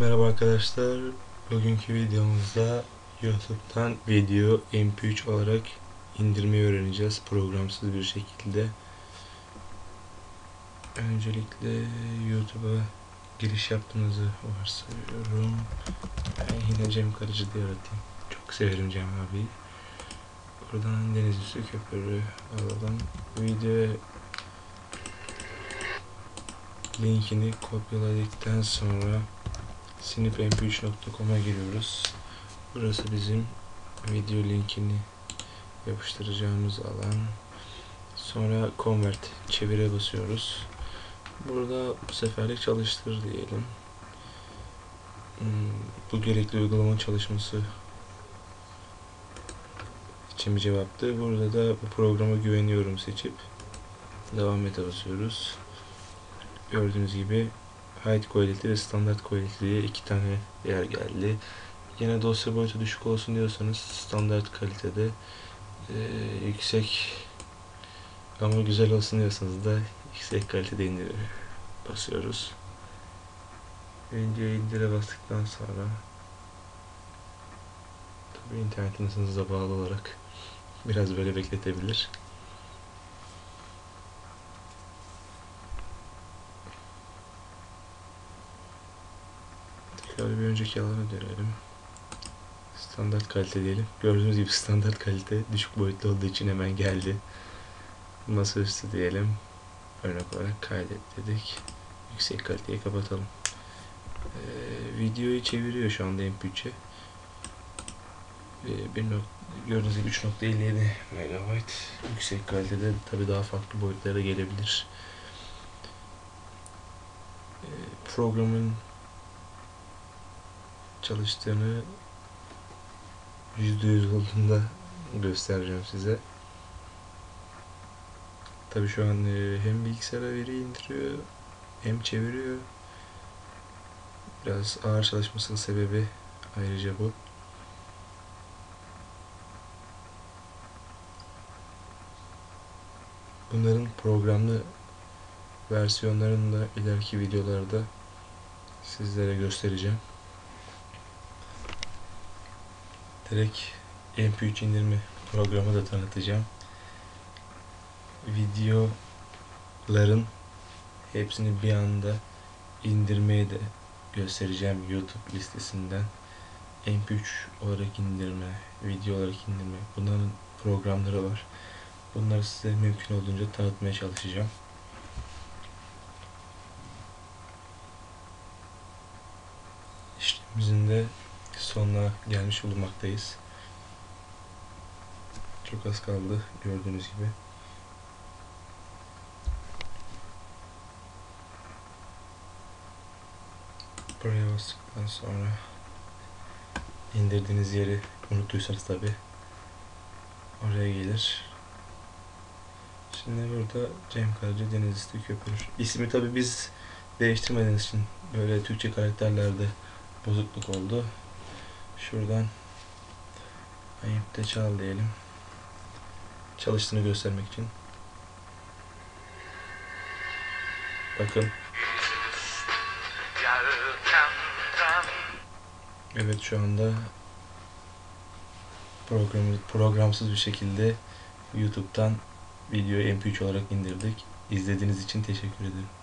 Merhaba arkadaşlar. Bugünkü videomuzda YouTube'dan video MP3 olarak indirmeyi öğreneceğiz programsız bir şekilde. Öncelikle YouTube'a giriş yaptığınızı varsayıyorum. Ben yine Cem Karıcı diye aratayım. Çok severim Cem abi. Buradan Deniz Üstü Köprü alalım. Videoya linkini kopyaladıktan sonra sinipmp3.com'a giriyoruz. Burası bizim video linkini yapıştıracağımız alan. Sonra convert çevire basıyoruz. Burada bu seferlik çalıştır diyelim. Hmm, Bu gerekli uygulamanın çalışması için bir cevaptı. Burada da bu programa güveniyorum seçip devam ete basıyoruz. Gördüğünüz gibi High Quality ve Standard Quality diye iki tane yer geldi. Yine dosya boyutu düşük olsun diyorsanız standart kalitede e, yüksek ama güzel olsun diyorsanız da yüksek kalitede indir basıyoruz. Videoyu indire bastıktan sonra tabi internetin hızınıza bağlı olarak biraz böyle bekletebilir. Şöyle bir önceki alana dönelim. Standart kalite diyelim. Gördüğünüz gibi standart kalite düşük boyutlu olduğu için hemen geldi. Masaüstü diyelim. Örnek olarak kaydet dedik. Yüksek kaliteyi kapatalım. Ee, videoyu çeviriyor şu anda MP3'e. Ee, bir nok gördüğünüz gibi 3.57 MB yüksek kalitede tabi daha farklı boyutlara gelebilir. Ee, programın çalıştığını %100 olduğunda göstereceğim size. Tabi şu an e, hem bilgisayara veri indiriyor hem çeviriyor. Biraz ağır çalışmasının sebebi ayrıca bu. Bunların programlı versiyonlarını da ileriki videolarda sizlere göstereceğim. Direkt MP3 indirme programı da tanıtacağım. Videoların hepsini bir anda indirmeyi de göstereceğim YouTube listesinden. MP3 olarak indirme, video olarak indirme. Bunların programları var. Bunları size mümkün olduğunca tanıtmaya çalışacağım. İşlemimizin de sonuna gelmiş bulunmaktayız. Çok az kaldı gördüğünüz gibi. Buraya bastıktan sonra indirdiğiniz yeri unuttuysanız tabi oraya gelir. Şimdi burada Cem Karaca Deniz Üstü Köprü. İsmi tabi biz değiştirmediğiniz için böyle Türkçe karakterlerde bozukluk oldu. Şuradan ayıpta çal diyelim. Çalıştığını göstermek için. Bakın. Evet şu anda programı programsız bir şekilde YouTube'dan videoyu MP3 olarak indirdik. İzlediğiniz için teşekkür ederim.